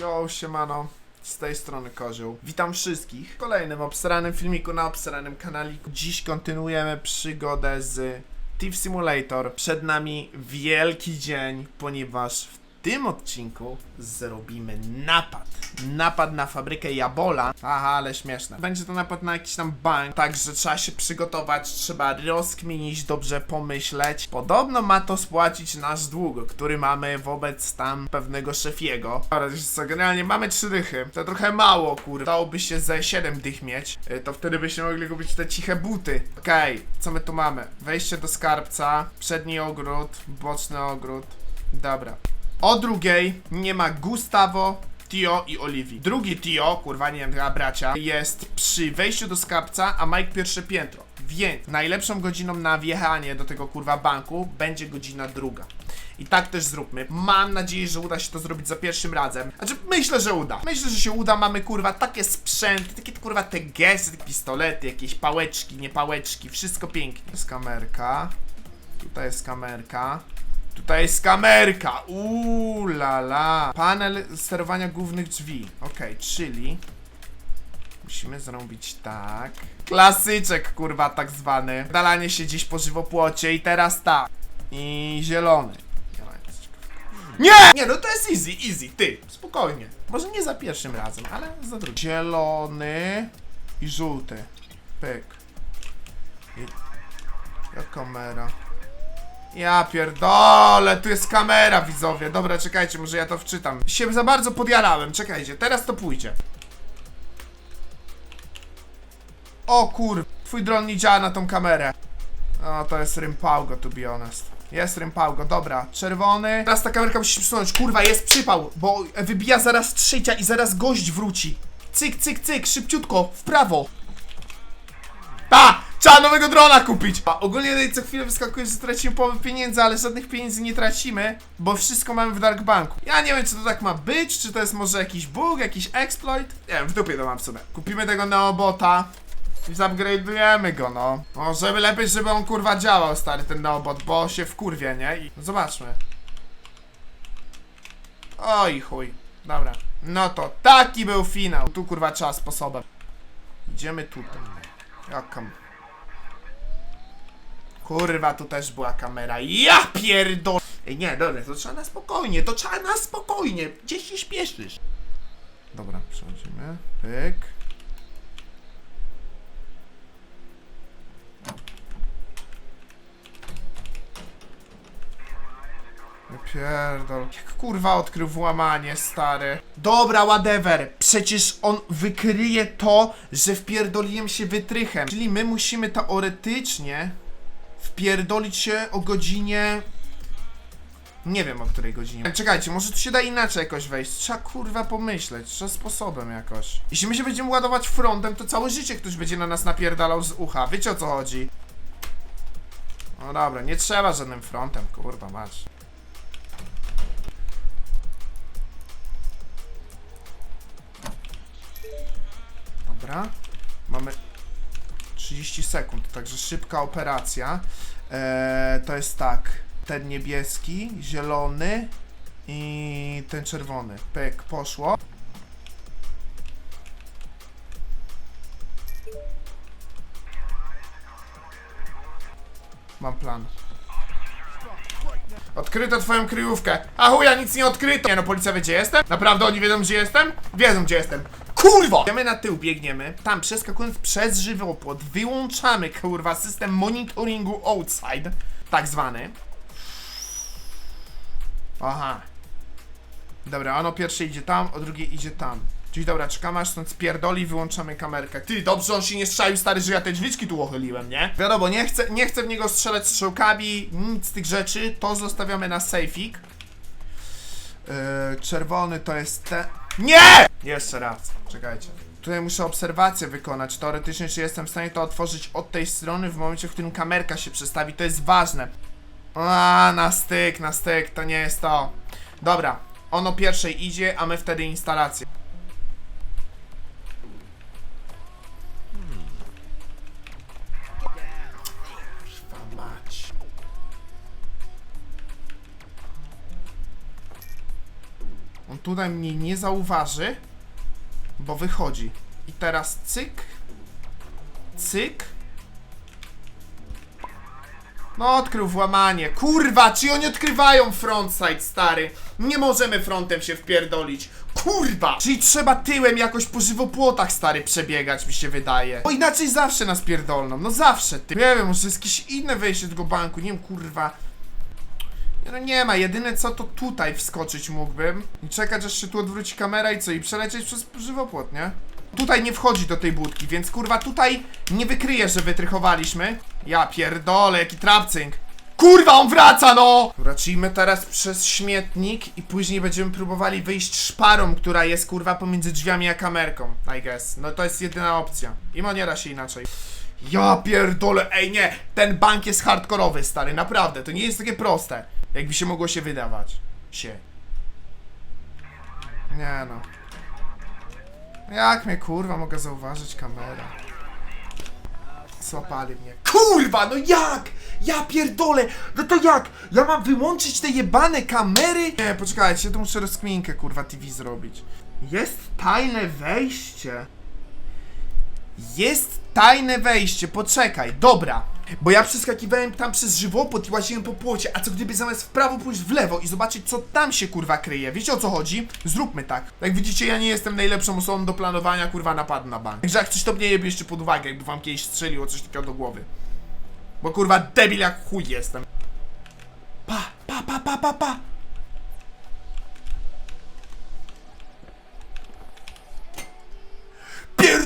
Yo, siemano. Z tej strony Kozioł. Witam wszystkich w kolejnym obsranym filmiku na obsranym kanaliku. Dziś kontynuujemy przygodę z Thief Simulator. Przed nami wielki dzień, ponieważ w tym odcinku zrobimy napad. Napad na fabrykę Jabola. Aha, ale śmieszne. Będzie to napad na jakiś tam bank, także trzeba się przygotować, trzeba rozkminić, dobrze pomyśleć. Podobno ma to spłacić nasz dług, który mamy wobec tam pewnego szefiego. Dobra, generalnie mamy trzy dychy. To trochę mało, kur. Dałoby się ze 7 dych mieć. Y, To wtedy byśmy mogli kupić te ciche buty. Okej, co my tu mamy? Wejście do skarbca, przedni ogród, boczny ogród. Dobra. O drugiej nie ma Gustavo, Tio i Oliwii. Drugi Tio, kurwa nie wiem, chyba bracia, jest przy wejściu do skarbca, a Mike pierwsze piętro. Więc najlepszą godziną na wjechanie do tego kurwa banku będzie godzina druga. I tak też zróbmy. Mam nadzieję, że uda się to zrobić za pierwszym razem. Znaczy, myślę, że uda. Myślę, że się uda. Mamy kurwa takie sprzęty, takie kurwa te gesty, pistolety, jakieś pałeczki, nie pałeczki, wszystko pięknie. Jest kamerka. Tutaj jest kamerka. Tutaj jest kamerka. Uuu, la. Panel sterowania głównych drzwi. Okej, czyli musimy zrobić tak. Klasyczek, kurwa, tak zwany. Dalanie się gdzieś po żywopłocie i teraz tak. I zielony. Nie. Nie! No to jest easy, easy, ty. Spokojnie. Może nie za pierwszym razem, ale za drugim. Zielony i żółty. Pyk. I... Jak kamera. Ja pierdolę, tu jest kamera, widzowie. Dobra, czekajcie, może ja to wczytam. Się za bardzo podjarałem, czekajcie, teraz to pójdzie. O kur... Twój dron nie działa na tą kamerę. O, to jest Rympaugo, to be honest. Jest Rympaugo, dobra. Czerwony. Teraz ta kamerka musi się przesunąć. Kurwa, jest przypał, bo wybija zaraz trzecia i zaraz gość wróci. Cyk, cyk, cyk, szybciutko, w prawo. A! Trzeba nowego drona kupić! A ogólnie co chwilę wyskakuje, że tracimy połowę pieniędzy, ale żadnych pieniędzy nie tracimy, bo wszystko mamy w Dark Banku. Ja nie wiem, czy to tak ma być, czy to jest może jakiś bug, jakiś exploit. Nie wiem, w dupie to mam w sumie. Kupimy tego Neobota i zupgrade'ujemy go, no. Żeby lepiej, żeby on kurwa działał, stary, ten Neobot, bo się wkurwie, nie? I zobaczmy. Oj chuj. Dobra. No to taki był finał. Tu kurwa trzeba sposobem. Idziemy tutaj. Jaka... Kurwa, tu też była kamera. Ja pierdol... Ej, nie, dobra, to trzeba na spokojnie, to trzeba na spokojnie. Gdzie się śpieszysz? Dobra, przechodzimy. Pyk. Pierdol. Jak kurwa odkrył włamanie, stary. Dobra, whatever. Przecież on wykryje to, że wpierdoliłem się wytrychem. Czyli my musimy teoretycznie wpierdolić się o godzinie... Nie wiem o której godzinie. Czekajcie, może tu się da inaczej jakoś wejść. Trzeba kurwa pomyśleć, trzeba sposobem jakoś. Jeśli my się będziemy ładować frontem, to całe życie ktoś będzie na nas napierdalał z ucha. Wiecie o co chodzi? No dobra, nie trzeba żadnym frontem, kurwa mać. Dobra. Mamy 30 sekund, także szybka operacja. Eee, to jest tak. Ten niebieski, zielony i ten czerwony. Pyk, poszło. Mam plan. Odkryto twoją kryjówkę. A chuja, nic nie odkryto. Nie no, policja wie gdzie jestem? Naprawdę oni wiedzą gdzie jestem? Wiedzą gdzie jestem. Kurwa! Idziemy na tył, biegniemy. Tam, przeskakując przez żywopłot, wyłączamy, kurwa, system monitoringu outside, tak zwany. Aha. Dobra, ono pierwsze idzie tam, o drugie idzie tam. Czyli dobra, czekamy aż stąd spierdoli wyłączamy kamerkę. Ty, dobrze on się nie strzelił, stary, że ja te drzwiczki tu ochyliłem, nie? Wiadomo, nie chcę, nie chcę w niego strzelać strzałkami, nic z tych rzeczy. To zostawiamy na sejfik. Yy, czerwony to jest te... Nie! Jeszcze raz, czekajcie. Tutaj muszę obserwację wykonać. Teoretycznie, czy jestem w stanie to otworzyć od tej strony w momencie, w którym kamerka się przestawi. To jest ważne. A, na styk, na styk, to nie jest to. Dobra, ono pierwszej idzie, a my wtedy instalację. Tutaj mnie nie zauważy, bo wychodzi. I teraz cyk, cyk. No, odkrył włamanie. Kurwa, czy oni odkrywają frontside, stary? Nie możemy frontem się wpierdolić. Kurwa! Czyli trzeba tyłem jakoś po żywopłotach, stary, przebiegać, mi się wydaje. Bo inaczej zawsze nas pierdolną. No zawsze, ty. Nie wiem, może jest jakieś inne wejście do tego banku. Nie wiem, kurwa. No nie ma, jedyne co to tutaj wskoczyć mógłbym i czekać aż się tu odwróci kamera i co, i przelecieć przez żywopłot, nie? Tutaj nie wchodzi do tej budki, więc kurwa tutaj nie wykryje, że wytrychowaliśmy. Ja pierdolę, jaki trapcynk. Kurwa, on wraca, no! Wracimy teraz przez śmietnik i później będziemy próbowali wyjść szparą, która jest kurwa pomiędzy drzwiami a kamerką, I guess. No to jest jedyna opcja. I ma nie da się inaczej. Ja pierdolę, ej nie, ten bank jest hardkorowy, stary, naprawdę, to nie jest takie proste, jakby się mogło się wydawać. Się. Nie no. Jak mnie kurwa mogę zauważyć kamera? Złapali mnie. Kurwa, no jak? Ja pierdolę! No to jak? Ja mam wyłączyć te jebane kamery? Nie, poczekajcie, to muszę rozkminkę kurwa TV zrobić. Jest tajne wejście. Jest tajne wejście, poczekaj, dobra. Bo ja przeskakiwałem tam przez żywopłot i łaziłem po płocie, a co gdyby zamiast w prawo pójść w lewo i zobaczyć co tam się kurwa kryje. Wiecie o co chodzi? Zróbmy tak. Jak widzicie ja nie jestem najlepszą osobą do planowania kurwa napadu na bank. Także jak coś to mnie je bierzcie pod uwagę, jakby wam kiedyś strzeliło coś takiego do głowy. Bo kurwa debil jak chuj jestem. Pa, pa, pa, pa, pa, pa.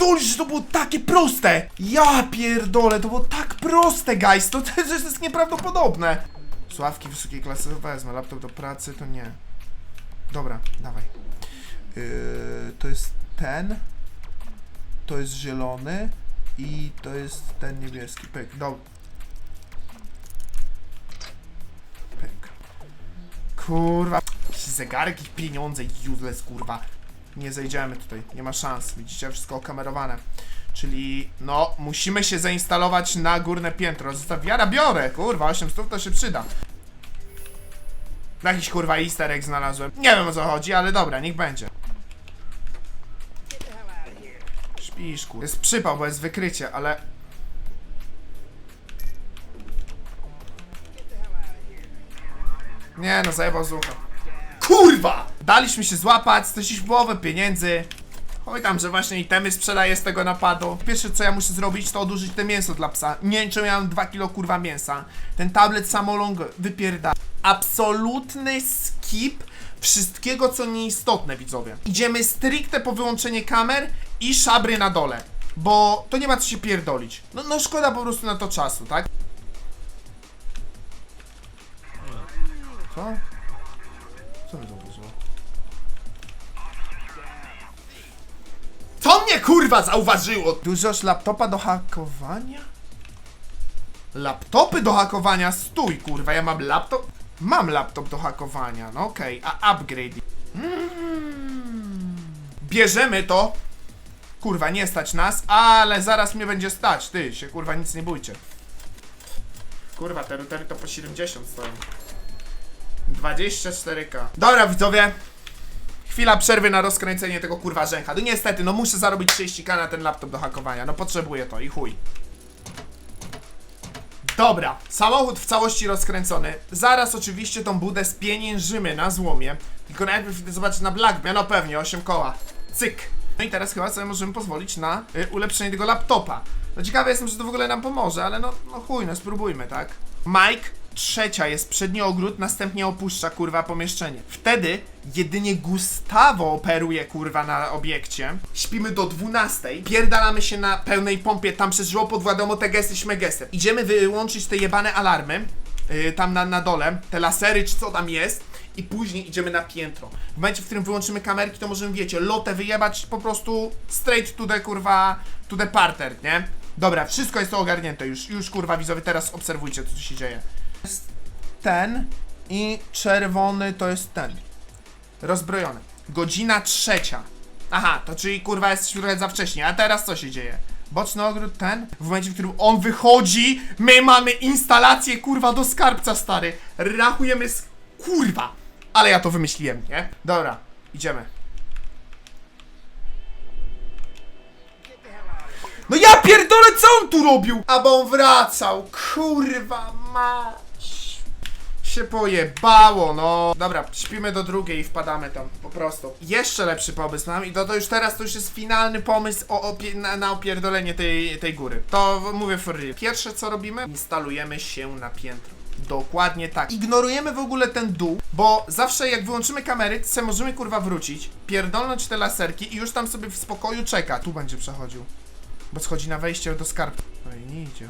Pierdolisz, że to było takie proste! Ja pierdolę, to było tak proste, guys! To, to, to jest nieprawdopodobne! Sławki wysokiej klasy wezmę, laptop do pracy to nie. Dobra, dawaj. Yy, to jest ten. To jest zielony. I to jest ten niebieski. Pyk, dobra. Pyk. Kurwa. Zegarek i pieniądze, useless, kurwa. Nie zejdziemy tutaj, nie ma szans. Widzicie, wszystko okamerowane. Czyli, no, musimy się zainstalować na górne piętro. Zostaw wiara, biorę, kurwa, 800 to się przyda. Jakiś kurwa easter egg znalazłem. Nie wiem o co chodzi, ale dobra, niech będzie. Śpisz, kurwa. Jest przypał, bo jest wykrycie, ale... Nie no, zajebał z. Kurwa! Daliśmy się złapać, straciliśmy połowę pieniędzy. Oj tam, że właśnie itemy sprzedaję z tego napadu. Pierwsze co ja muszę zrobić, to odłożyć te mięso dla psa. Nie wiem, czy miałem 2 kilo kurwa mięsa. Ten tablet samolong wypierda. Absolutny skip wszystkiego, co nieistotne, widzowie. Idziemy stricte po wyłączenie kamer i szabry na dole. Bo to nie ma co się pierdolić. No, no szkoda po prostu na to czasu, tak? Co Co mnie kurwa zauważyło? Dużoż laptopa do hakowania? Laptopy do hakowania? Stój kurwa, ja mam laptop? Mam laptop do hakowania, no okej, a upgrade. Mm. Bierzemy to. Kurwa, nie stać nas, ale zaraz mnie będzie stać, ty się kurwa nic nie bójcie. Kurwa, te routery to po 70 stoją. 24K. Dobra widzowie, Chwila przerwy na rozkręcenie tego kurwa rzęcha. No niestety, no muszę zarobić 30k na ten laptop do hakowania. No potrzebuję to i chuj. Dobra, samochód w całości rozkręcony. Zaraz oczywiście tą budę spieniężymy na złomie. Tylko najpierw idę zobaczyć na Blackbia, no pewnie, 8 koła. Cyk. No i teraz chyba sobie możemy pozwolić na y, ulepszenie tego laptopa. No ciekawy jestem, czy to w ogóle nam pomoże, ale no, no chuj, no spróbujmy, tak? Mike, trzecia jest przedni ogród, następnie opuszcza kurwa pomieszczenie. Wtedy jedynie Gustavo operuje kurwa na obiekcie. Śpimy do 12, pierdalamy się na pełnej pompie tam przez żłopot, wiadomo te gesty śmegesty. Idziemy wyłączyć te jebane alarmy, yy, tam na, na dole, te lasery czy co tam jest. I później idziemy na piętro. W momencie, w którym wyłączymy kamerki, to możemy, wiecie, lotę wyjebać po prostu straight to the kurwa, to the parter, nie? Dobra, wszystko jest to ogarnięte już, już kurwa widzowie, teraz obserwujcie co tu się dzieje. Jest ten i czerwony to jest ten. Rozbrojony. Godzina trzecia. Aha, to czyli kurwa jesteśmy trochę za wcześnie, a teraz co się dzieje? Boczny ogród ten, w momencie, w którym on wychodzi, my mamy instalację kurwa do skarbca stary. Rachujemy z... kurwa. Ale ja to wymyśliłem, nie? Dobra. Idziemy. No ja pierdolę, co on tu robił? A on wracał, kurwa mać. Się pojebało, no. Dobra, śpimy do drugiej i wpadamy tam, po prostu. Jeszcze lepszy pomysł mam i to, to już teraz to już jest finalny pomysł o, opie- na, na opierdolenie tej, tej góry. To mówię for real. Pierwsze co robimy, instalujemy się na piętro. Dokładnie tak. Ignorujemy w ogóle ten dół, bo zawsze jak wyłączymy kamery, se możemy kurwa wrócić, pierdolnąć te laserki i już tam sobie w spokoju czeka. Tu będzie przechodził. Bo schodzi na wejście do skarbu. No i nie idzie.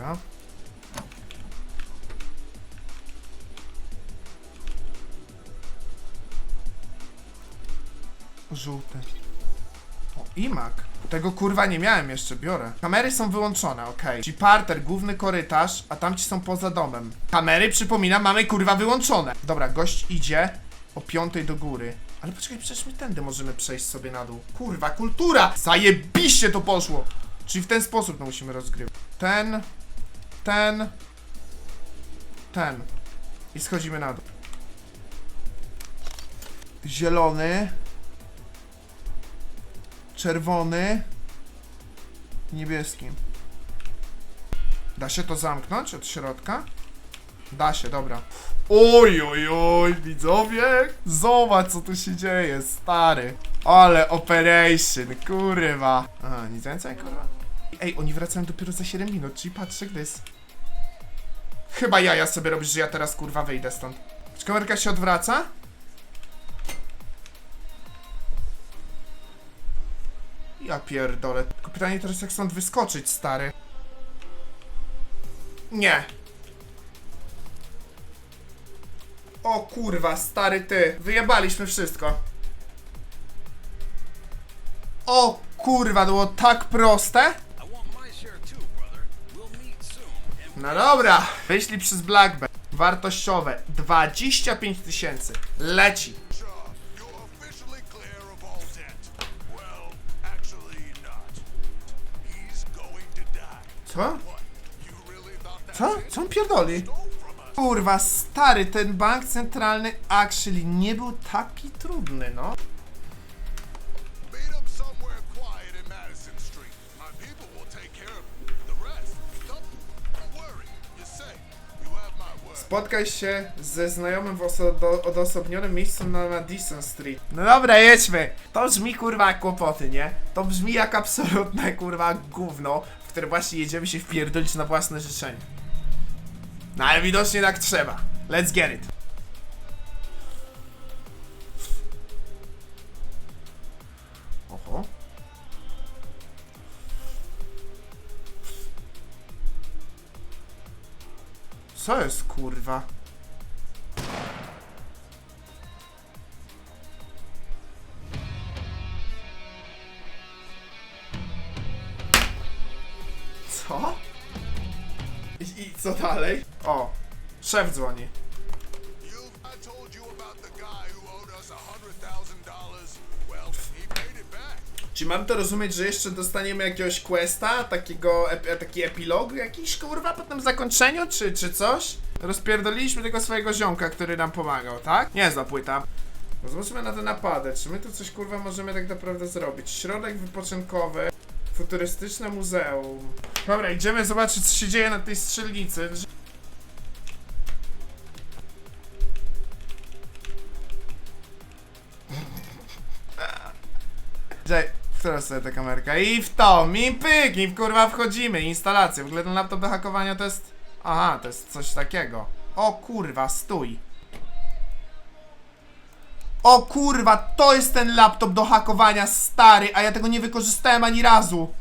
Dobra. Żółty. O, imak. Tego kurwa nie miałem jeszcze, biorę. Kamery są wyłączone, okej. Czyli parter, główny korytarz, a tamci są poza domem. Kamery, przypominam, mamy kurwa wyłączone. Dobra, gość idzie o piątej do góry. Ale poczekaj, przecież my tędy możemy przejść sobie na dół. Kurwa, kultura! Zajebiście to poszło! Czyli w ten sposób to musimy rozgrywać. Ten, ten, ten. I schodzimy na dół. Zielony. Czerwony. Niebieski. Da się to zamknąć od środka? Da się, dobra. Oj, oj, oj, widzowie! Zobacz, co tu się dzieje, stary. Ale operation, kurwa. A, nic więcej, kurwa. Ej, oni wracają dopiero za 7 minut, czyli patrzę, gdy jest... Chyba jaja sobie robisz, że ja teraz, kurwa, wyjdę stąd. Czy kamerka się odwraca? Ja pierdolę. Tylko pytanie teraz, jak stąd wyskoczyć, stary? Nie. O kurwa, stary ty. Wyjebaliśmy wszystko. O kurwa, było tak proste. No dobra. Wyślij przez Blackbird. Wartościowe 25 tysięcy. Leci. Co? Co? Co on pierdoli? Kurwa, stary, ten bank centralny actually nie był taki trudny, no. Spotkaj się ze znajomym w oso- do- odosobnionym miejscu na Madison Street. No dobra, jedźmy. To brzmi kurwa jak kłopoty, nie? To brzmi jak absolutne kurwa gówno, w które właśnie jedziemy się wpierdolić na własne życzenie. No ale widocznie tak trzeba. Let's get it. Co? I, I co dalej? O, szef dzwoni. Czy mam to rozumieć, że jeszcze dostaniemy jakiegoś questa, takiego, ep, taki epilog jakiś, kurwa, po tym zakończeniu, czy, czy coś? Rozpierdoliliśmy tego swojego ziomka, który nam pomagał, tak? Niezła płyta. No Zobaczmy na te napady, czy my tu coś, kurwa, możemy tak naprawdę zrobić? Środek wypoczynkowy, futurystyczne muzeum. Dobra, idziemy zobaczyć, co się dzieje na tej strzelnicy. W którą sobie ta kamerka? I w to, mi pyk, i kurwa wchodzimy, instalację. W ogóle ten laptop do hakowania to jest... Aha, to jest coś takiego. O kurwa, stój. O kurwa, to jest ten laptop do hakowania, stary, a ja tego nie wykorzystałem ani razu.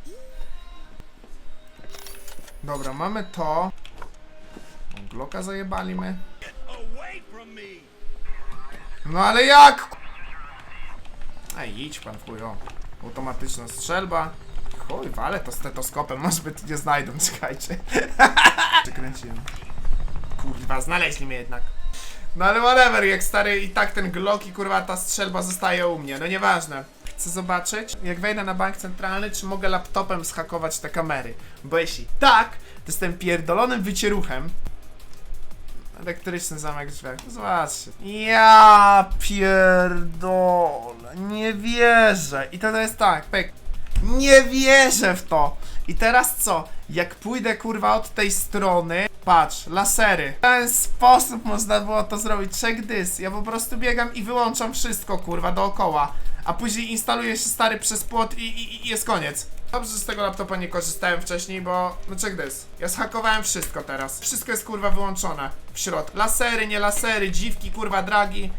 Dobra, mamy to. Glocka zajebali my. No ale jak? Ej, idź pan chuj, o. Automatyczna strzelba. Chuj, ale to stetoskopem, może by nie znajdą, czekajcie. Przekręciłem. Kurwa, znaleźli mnie jednak. No ale whatever, jak stary i tak ten Glock i kurwa ta strzelba zostaje u mnie, no nieważne. Chcę zobaczyć, jak wejdę na bank centralny, czy mogę laptopem zhakować te kamery. Bo jeśli tak, to jestem pierdolonym wycieruchem. Elektryczny zamek drzwiach. Zobaczcie. Ja pierdolę. Nie wierzę. I to jest tak, pek. Nie wierzę w to. I teraz co? Jak pójdę kurwa od tej strony, patrz, lasery. W ten sposób można było to zrobić. Check this. Ja po prostu biegam i wyłączam wszystko kurwa dookoła. A później instaluję się stary przez płot i, i, i jest koniec. Dobrze, że z tego laptopa nie korzystałem wcześniej, bo no check this. Ja zhakowałem wszystko teraz. Wszystko jest kurwa wyłączone. W środku. Lasery, nie lasery, dziwki, kurwa, dragi.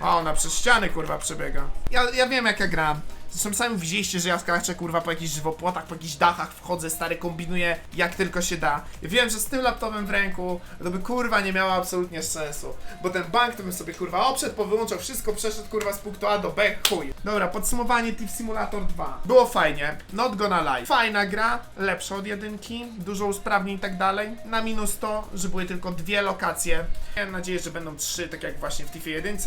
O, ona przez ściany kurwa przebiega. Ja, ja wiem jak ja gram. Zresztą sami widzieliście, że ja skaczę kurwa po jakichś żywopłotach, po jakichś dachach, wchodzę, stary, kombinuję jak tylko się da. Ja wiem, że z tym laptopem w ręku to by kurwa nie miało absolutnie sensu. Bo ten bank to bym sobie kurwa oprzedł, powyłączał wszystko, przeszedł kurwa z punktu A do B, chuj. Dobra, podsumowanie Thief Simulator 2. Było fajnie, not gonna lie. Fajna gra, lepsza od jedynki, dużo usprawnień i tak dalej. Na minus to, że były tylko dwie lokacje. Miałem nadzieję, że będą trzy, tak jak właśnie w Thiefie 1.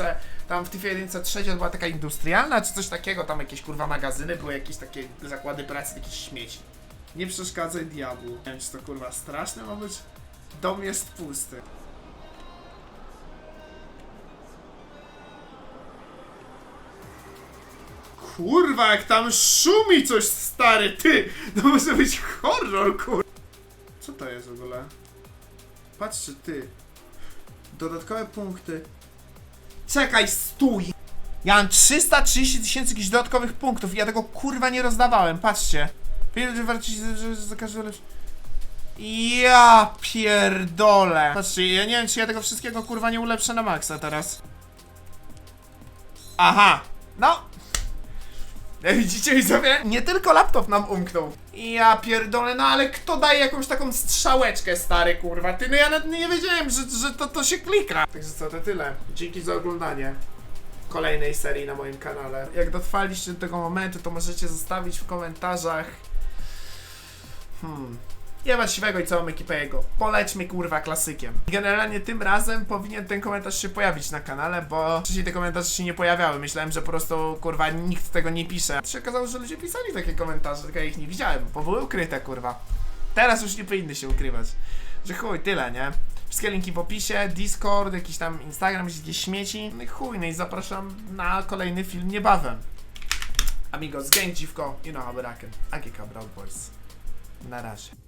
Tam w Thiefie 1 trzecia była taka industrialna, czy coś takiego, tam jakieś kurwa magazyny, były jakieś takie zakłady pracy, jakieś śmieci. Nie przeszkadzaj diabłu. Nie wiem, czy to kurwa straszne ma być. Dom jest pusty. Kurwa, jak tam szumi coś stary, ty! To może być horror, kur... Co to jest w ogóle? Patrzcie, ty. Dodatkowe punkty. Czekaj, stój! Ja mam 330 tysięcy jakichś dodatkowych punktów i ja tego kurwa nie rozdawałem, patrzcie. Pieniądze wartości za- za- za każdy lepszy. Ja pierdolę. Patrzcie, ja nie wiem, czy ja tego wszystkiego kurwa nie ulepszę na maksa teraz. Aha, no. Widzicie widzowie? Nie tylko laptop nam umknął. Ja pierdolę, no ale kto daje jakąś taką strzałeczkę, stary kurwa? Ty, no ja nawet nie wiedziałem, że, że to, to się klika. Także co, to tyle. Dzięki za oglądanie kolejnej serii na moim kanale. Jak dotrwaliście do tego momentu, to możecie zostawić w komentarzach Hmm. Ma siwego i całą ekipę jego. Polećmy kurwa klasykiem. Generalnie tym razem powinien ten komentarz się pojawić na kanale, bo wcześniej te komentarze się nie pojawiały. Myślałem, że po prostu kurwa nikt tego nie pisze. Się okazało, że ludzie pisali takie komentarze, tylko ja ich nie widziałem, bo były ukryte kurwa. Teraz już nie powinny się ukrywać. Że chuj, tyle, nie? Wszystkie linki w opisie, Discord, jakiś tam Instagram, jakieś śmieci. No i chuj, no i zapraszam na kolejny film niebawem. Amigos, gang dziwko, you know how it happen. AGK Brown Boys. Na razie.